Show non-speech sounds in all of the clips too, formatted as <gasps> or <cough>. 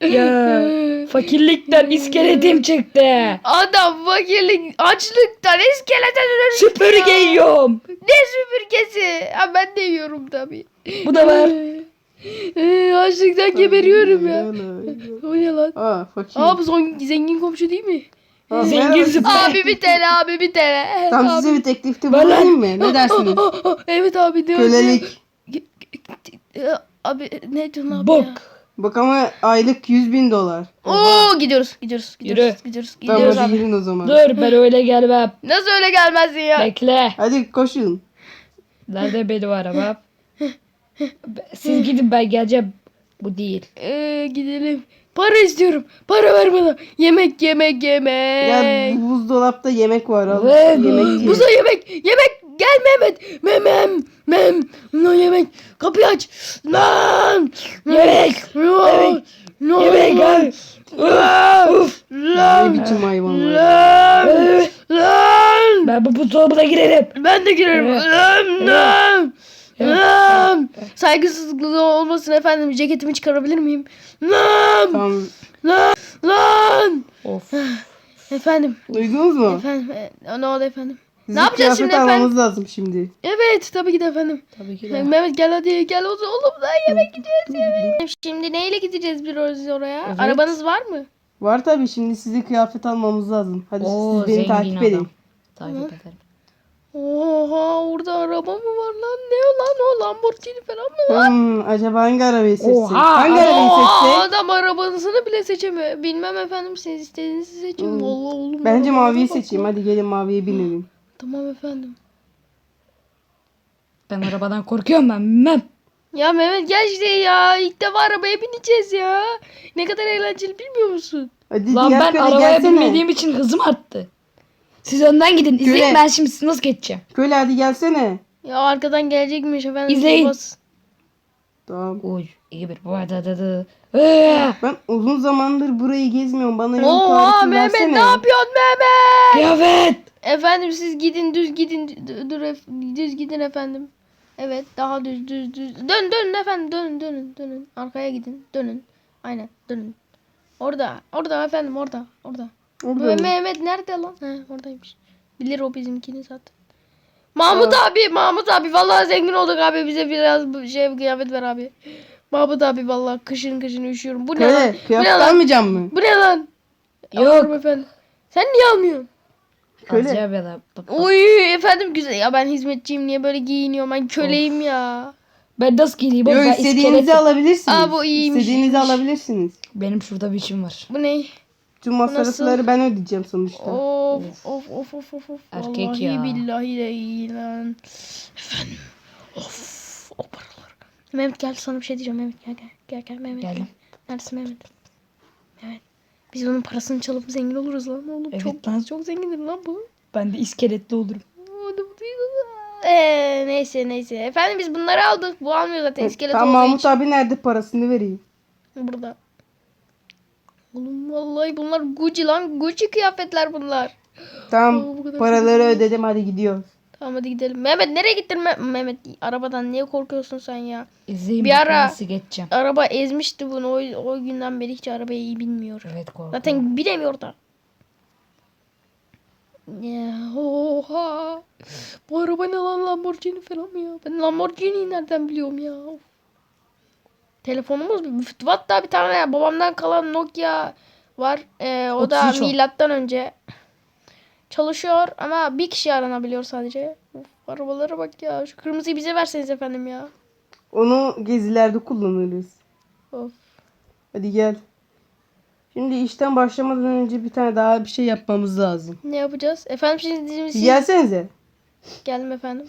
Ya <laughs> fakirlikten iskeletim çıktı. Adam fakirlik açlıktan iskelete dönüşmüş. Süpürge ya. yiyorum. Ne süpürgesi? Ha, ben de yiyorum tabii. Bu da var. Ee, açlıktan geberiyorum ya. <laughs> O ne lan? Aa fakir. Aa bu son, zengin komşu değil mi? Aa, Zengin merhaba. zıplar. Abi bir TL abi bir TL. Tam Abi. size bir teklifte bulunayım mı? Ne dersiniz? Evet abi diyor. Kölelik. Abi ne diyorsun abi Bok. Bak ama aylık 100 bin dolar. Oo gidiyoruz gidiyoruz gidiyoruz Yürü. gidiyoruz Tamam gidiyoruz hadi abi. girin o zaman. Dur ben <laughs> öyle gelmem. Nasıl öyle gelmezsin ya? Bekle. Hadi koşun. Nerede benim arabam? <laughs> Siz gidin ben geleceğim. Bu değil. Ee, gidelim. Para istiyorum. Para ver bana. Yemek yemek yemek. Ya bu buzdolapta yemek var al. Ve- yemek ye. <gasps> Buza yemek. Yemek. Gel Mehmet. Memem. Mem. No yemek. Kapıyı aç. Lan. Yemek. Yemek. No. Yemek gel. Uf. Ne Lan. biçim hayvanlar. Lan. Lan. Ben bu buzdolabına girerim. Ben de girerim. Evet. Lan. Lan. Lan. Saygısızlık olmasın efendim. Ceketimi çıkarabilir miyim? Lan. Tamam. Lan. Lan. Of. Efendim. Duydunuz mu? Efendim. e, ne oldu efendim? Ne yapacağız şimdi kıyafet efendim? almamız lazım şimdi. Evet tabii ki de efendim. Tabii ki de. Mehmet gel hadi gel o oğlum da yemek gideceğiz yemek. Şimdi neyle gideceğiz bir oraya? Evet. Arabanız var mı? Var tabii şimdi size kıyafet almamız lazım. Hadi Oo, siz beni takip adam. edin. Takip Tamam. ederim. Oha orada araba mı var lan? Ne o lan o Lamborghini falan mı var? Hmm, acaba hangi arabayı seçsek? Oha, hangi arabayı Oha seçsek? adam arabasını bile seçemiyor. Bilmem efendim siz istediğinizi seçin. Hmm. Vallahi oğlum. Bence maviyi seçeyim. Hadi gelin maviye binelim. Tamam efendim. Ben arabadan korkuyorum ben. Mem. Ya Mehmet gel işte ya. İlk defa arabaya bineceğiz ya. Ne kadar eğlenceli bilmiyor musun? Hadi Lan ben köle arabaya gelsene. binmediğim için hızım arttı. Siz önden gidin. İzleyin Köle. ben şimdi sizi nasıl geçeceğim. Köle hadi gelsene. Ya arkadan gelecekmiş efendim. İzleyin. Bas. Tamam. Oy iyi bir bu da da da. Ben uzun zamandır burayı gezmiyorum. Bana yol Oha tarifi Mehmet versene. ne yapıyorsun Mehmet? Kıyafet. Efendim siz gidin düz gidin dur ef- düz gidin efendim. Evet daha düz düz düz. Dön dönün efendim dönün dönün dönün. Arkaya gidin dönün. Aynen dönün. Orada orada efendim orada orada. Orada mı? Mehmet nerede lan? He oradaymış. Bilir o bizimkini zaten. Mahmut abi Mahmut abi vallahi zengin olduk abi bize biraz bu şey kıyafet ver abi. Mahmut abi vallahi kışın kışın üşüyorum. Bu ne lan? Köle Bu ne kıyafet lan? almayacağım mı? Bu ne lan? Yok. Efendim. Sen niye almıyorsun? Köle. Ya da. Oy efendim güzel. Ya ben hizmetçiyim niye böyle giyiniyorum? Ben köleyim ya. Ben nasıl giyeyim? oğlum? Yok Ben istediğinizi iskeletim. alabilirsiniz. Aa, bu iyiymiş, İstediğinizi iyiymiş. alabilirsiniz. Benim şurada bir işim var. Bu ne? Tüm masrafları ben ödeyeceğim sonuçta. Of of of of of of. Erkek Vallahi ya. billahi de iyi lan. Efendim. Of o paralar. Mehmet gel sana bir şey diyeceğim Mehmet gel gel. Gel gel Mehmet. Geldim. Gel. Neredesin Mehmet? Mehmet. Biz bunun parasını çalıp zengin oluruz lan oğlum. Evet çok lan. çok zengindir lan bu. Ben de iskeletli olurum. Eee neyse neyse. Efendim biz bunları aldık. Bu almıyor zaten iskelet Tamam Mahmut için. abi nerede parasını vereyim. Burada. Oğlum vallahi bunlar Gucci lan. Gucci kıyafetler bunlar. Oo, bu Tamam kadar paraları ödedim hadi gidiyoruz. Tamam hadi gidelim. Mehmet nereye gittin Me- Mehmet? Arabadan niye korkuyorsun sen ya? İzleyin Bir ara- nasıl geçeceğim. Araba ezmişti bunu. O, o günden beri hiç arabayı iyi bilmiyor. Evet korkuyorum. Zaten bilemiyor da. Ya oha. Bu araba ne lan Lamborghini falan mı ya? Ben Lamborghini'yi nereden biliyorum ya? Of. Telefonumuz hatta bir tane babamdan kalan Nokia var. Ee, o da 33 o. milattan önce çalışıyor ama bir kişi aranabiliyor sadece. Of, arabalara bak ya. Şu kırmızıyı bize verseniz efendim ya. Onu gezilerde kullanırız. Of. Hadi gel. Şimdi işten başlamadan önce bir tane daha bir şey yapmamız lazım. Ne yapacağız? Efendim siz, siz, Bir Gelsenize. geldim efendim.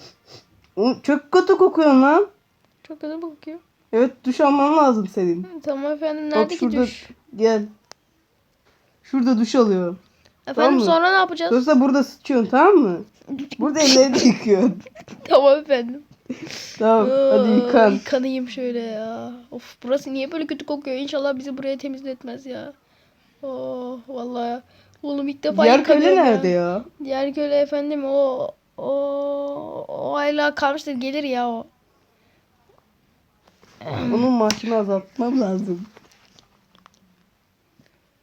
Çok kötü kokuyorsun lan. Çok kötü bakıyor. Evet duş alman lazım senin. Tamam efendim Bak nerede şurada gidiyor? gel. Şurada duş alıyorum. Efendim mı? sonra ne yapacağız? Sonra burada sıçıyorsun tamam mı? Burada ellerini <laughs> yıkıyorsun. tamam efendim. Tamam hadi yıkan. Yıkanayım şöyle ya. Of burası niye böyle kötü kokuyor? İnşallah bizi buraya temizletmez ya. Oh vallahi. Oğlum ilk defa Diğer köle ya. nerede ya? Diğer köle efendim o o o hala kalmıştır gelir ya o. <clears throat> Onun maaşını azaltmam lazım.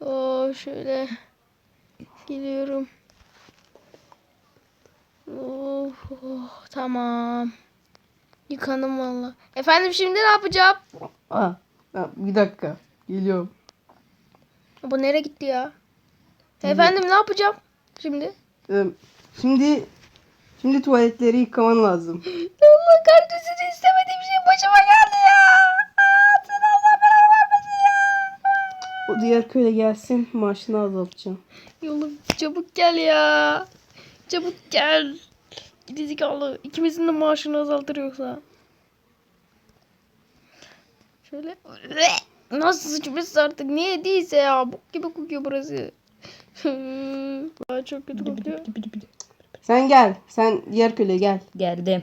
Oo şöyle geliyorum. Oh, oh, tamam. Yıkandım valla. Efendim şimdi ne yapacağım? Aa, bir dakika. Geliyorum. Bu nereye gitti ya? Efendim ne yapacağım şimdi? Ee, şimdi şimdi tuvaletleri yıkaman lazım. <gasps> Allah kahretsin istemediğim şey başıma geldi ya. O diğer köle gelsin maaşını azaltacağım. Yolum çabuk gel ya. Çabuk gel. Gerizekalı. İkimizin de maaşını azaltır yoksa. Şöyle. Nasıl sıçmış artık? Niye değilse ya. Bok gibi kokuyor burası. <laughs> Aa, çok kötü kokuyor. Sen gel. Sen diğer köle gel. Geldim.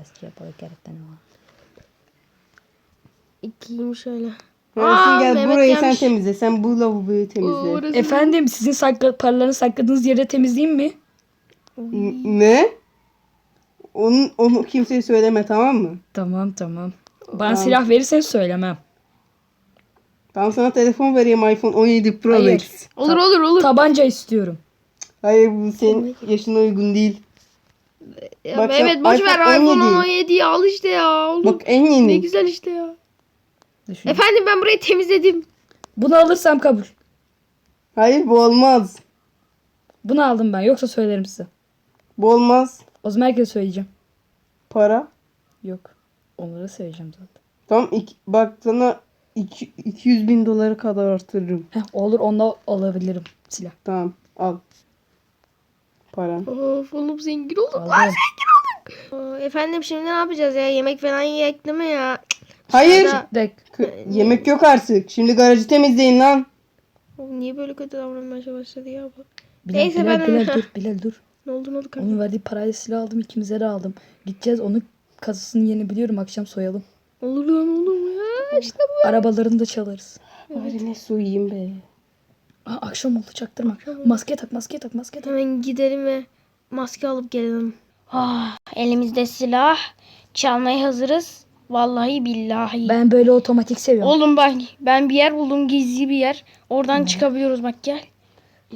Eski yapalı keretten var. İkiyim şöyle. Aa, sen gel Mehmet burayı sen gelmiş. temizle. Sen bu lavaboyu Oo, temizle. orası- Efendim sizin sakla, paralarını sakladığınız yere temizleyeyim mi? N- Ne? Onun, onu kimseye söyleme tamam mı? Tamam tamam. Bana Tamam. silah verirseniz söylemem. Tamam sana telefon vereyim iPhone 17 Pro Hayır. Max. Olur olur olur. Tabanca istiyorum. Hayır bu senin yaşına uygun değil. Ya Bak sen evet boş ver iPhone iPhone 17. 17'yi al işte ya. Oğlum. Bak en Ne yeni. güzel işte ya. Düşün. Efendim ben burayı temizledim. Bunu alırsam kabul. Hayır bu olmaz. Bunu aldım ben. Yoksa söylerim size. Bu olmaz. O zaman herkese söyleyeceğim. Para. Yok. Onlara söyleyeceğim zaten. Tamam iki, bak sana iki- 200 bin dolara kadar artırırım. Heh, olur onda alabilirim silah. Tamam al. Paran. Of oğlum zengin olduk. Lan zengin olduk. Aa, Efendim şimdi ne yapacağız ya? Yemek falan yiyek değil mi ya? Hayır. Dek. Kö- yemek yok artık. Şimdi garajı temizleyin lan. Oğlum niye böyle kötü davranmaya başladı ya bu? Bilal, Neyse, Bilal, ben- Bilal <laughs> dur Bilal dur. Ne oldu ne oldu kanka? Onun verdiği parayla silah aldım ikimize de aldım. Gideceğiz onu kasasını yeni biliyorum akşam soyalım. Olur lan oğlum ya. İşte bu. Arabalarını da çalarız. Bari ne su yiyeyim be. Aa, akşam oldu çaktırma. Maske tak maske tak maske tak. Hemen gidelim ve maske alıp gelelim. Ah, elimizde silah. Çalmaya hazırız. Vallahi billahi. Ben böyle otomatik seviyorum. Oğlum ben ben bir yer buldum gizli bir yer. Oradan çıkabiliyoruz bak gel.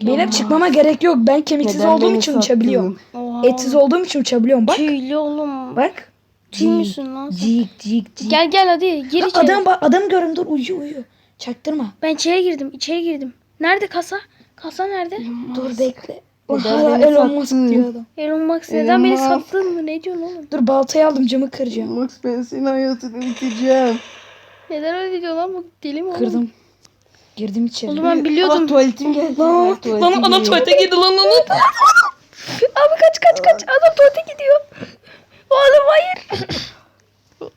Benim çıkmama gerek yok. Ben kemiksiz Neden olduğum beni için sattın? uçabiliyorum. Oha. Etsiz olduğum için uçabiliyorum. Bak. Tüylü oğlum. Bak. Tüy müsün lan sen? Cik cik cik. Gel gel hadi gir Lan içeri. adam bak adam görüm dur uyuyor uyuyor. Çaktırma. Ben içeri girdim içeri girdim. Nerede kasa? Kasa nerede? Dur bekle. O Neden hala beni Elon Musk diyor adam. Elon Musk Elon neden beni Musk. sattın mı? Ne diyorsun oğlum? Dur baltayı aldım camı kıracağım. Max ben senin hayatını bitireceğim. Neden öyle diyor lan bu deli mi oğlum? Kırdım. Girdim içeri. Oğlum ben biliyordum. Allah tuvaletim geldi. Lan, Lan, tuvaletim lan adam geliyor. tuvalete girdi lan lan. lan. <laughs> Abi kaç kaç kaç adam tuvalete gidiyor. <coughs> Oğlum hayır.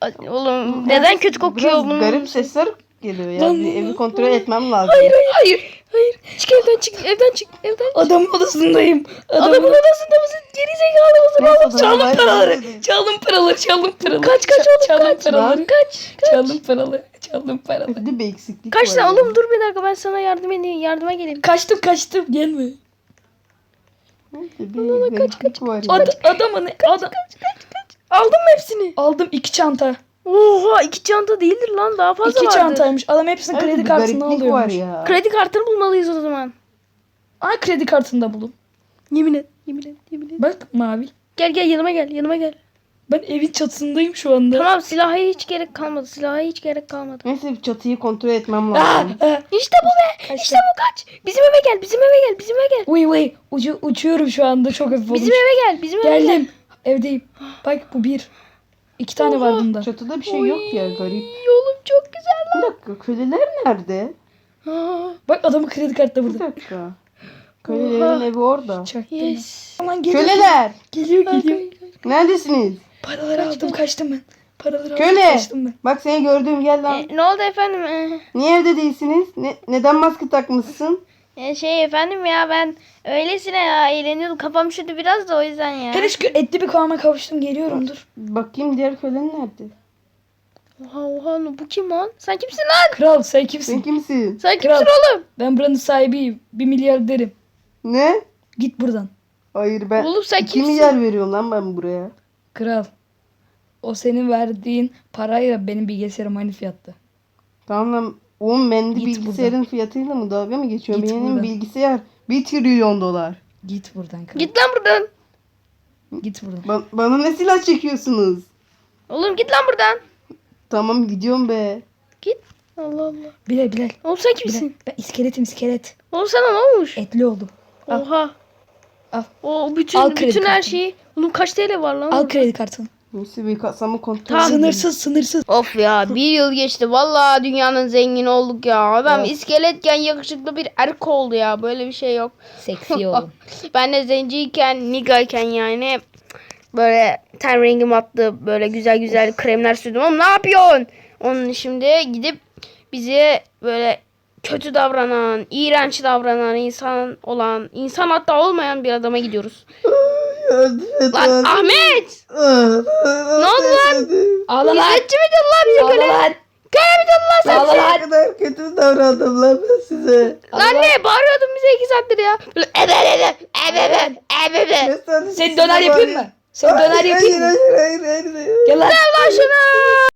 Ay, Oğlum neden kötü kokuyor Biraz bunun? garip sesler geliyor ya. Lan- Bir evi kontrol etmem lazım. Hayır hayır hayır. Hayır. Çık evden çık evden çık evden. Adamın odasındayım. Adamın Adamın odasında mısın? Geri zekalı mısın Neyse, oğlum? o zaman Çaldım ben- paraları. Çaldım paraları. Çaldım paraları. Kaç kaç oğlum Çaldım kaç. paraları. Kaç kaç. Çaldım paraları. Çaldım paraları. Bir de bir eksiklik Kaç var lan oğlum dur bir dakika ben sana yardım edeyim yardıma geleyim. Kaçtım kaçtım gelme. Neyse, Bir gariplik var ya. Ad, adamın adam. Aldın mı hepsini? Aldım iki çanta. Oha iki çanta değildir lan daha fazla iki vardır. çantaymış. Adam hepsini Evet, kredi bir kartına gariplik var alıyormuş. ya. Kredi kartını bulmalıyız o zaman. Aa kredi kartında bulun. Yemin et yemin et yemin et. Bak mavi. Gel gel yanıma gel yanıma gel. Ben evin çatısındayım şu anda. Tamam silaha hiç gerek kalmadı silaha hiç gerek kalmadı. Neyse çatıyı kontrol etmem Aa, lazım. aa. İşte bu be Kaçtım. işte bu kaç. Bizim eve gel bizim eve gel bizim eve gel. Uy uy ucu, uçuyorum şu anda çok hafif olmuş. Bizim eve gel bizim eve gel. Geldim. Evdeyim. Bak bu bir. İki tane var bunda. Çatıda bir şey yok ya garip. Oğlum çok güzel Bir dakika köleler nerede? lan. Aa, Bak adamın kredi kartı da Bir burada. dakika. Kölelerin Oha. evi orada. Yes. Aman geliyor. Köleler! Geliyor geliyor. Neredesiniz? Paraları aldım kaçtım ben. Paraları aldım Köle! kaçtım ben. Bak seni gördüğüm gel lan. E, ne oldu efendim? E, Niye evde değilsiniz? Ne, neden maske takmışsın? E, şey efendim ya ben öylesine ya eğleniyordum kafam üşüdü biraz da o yüzden ya. Her şükür etli bir kıvama kavuştum geliyorum dur. Bakayım diğer kölen nerede? Oha oha bu kim lan? Sen kimsin lan? Kral sen Sen kimsin? kimsin? Sen Kral. kimsin oğlum? Ben buranın sahibiyim. Bir milyar derim. Ne? Git buradan. Hayır ben Oğlum sen 2 kimsin? milyar veriyorum lan ben buraya. Kral. O senin verdiğin parayla benim bilgisayarım aynı fiyatta. Tamam lan Oğlum ben de Git bilgisayarın fiyatıyla mı dalga mı geçiyorum? Git Benim buradan. bilgisayar 1 trilyon dolar. Git buradan kral. Git lan buradan. Git buradan. Ba- bana ne silah çekiyorsunuz? Oğlum git lan buradan. Tamam gidiyorum be. Git. Allah Allah. Bilal Bilal. Oğlum sen Bilal. kimsin? Ben iskeletim iskelet. Oğlum sana ne olmuş? Etli oldu. Al. Oha. Al. O bütün Al kredi bütün her kartını. şeyi. Oğlum kaç TL var lan? Al orada? kredi kartını. Neyse bir kasamı kontrol Tamam. edeyim. Sınırsız sınırsız. Of ya bir yıl geçti. Vallahi dünyanın zengin olduk ya. Adam Of. iskeletken yakışıklı bir erk oldu ya. Böyle bir şey yok. Seksi <laughs> oğlum. Ben de zenciyken, nigayken yani böyle ten rengim attı. Böyle güzel güzel kremler sürdüm. Oğlum ne yapıyorsun? Onun şimdi gidip bizi böyle kötü davranan, iğrenç davranan insan olan, insan hatta olmayan bir adama gidiyoruz. <laughs> Lan. Ahmet! Ne oldu lan? Ağla lan. İzzetçi miydin lan bize Ağla köle? lan. Köle miydin lan sen? Ağla Ne lan. kadar kötü davrandım lan ben size. Lan ne? Bağırıyordun bize iki saattir ya. Böyle ebelele, ebele, ebele. Ne sanıyorsun Sen döner yapayım mı? Sen döner yapayım mı? Hayır hayır hayır. Gel lan. Lan şunu.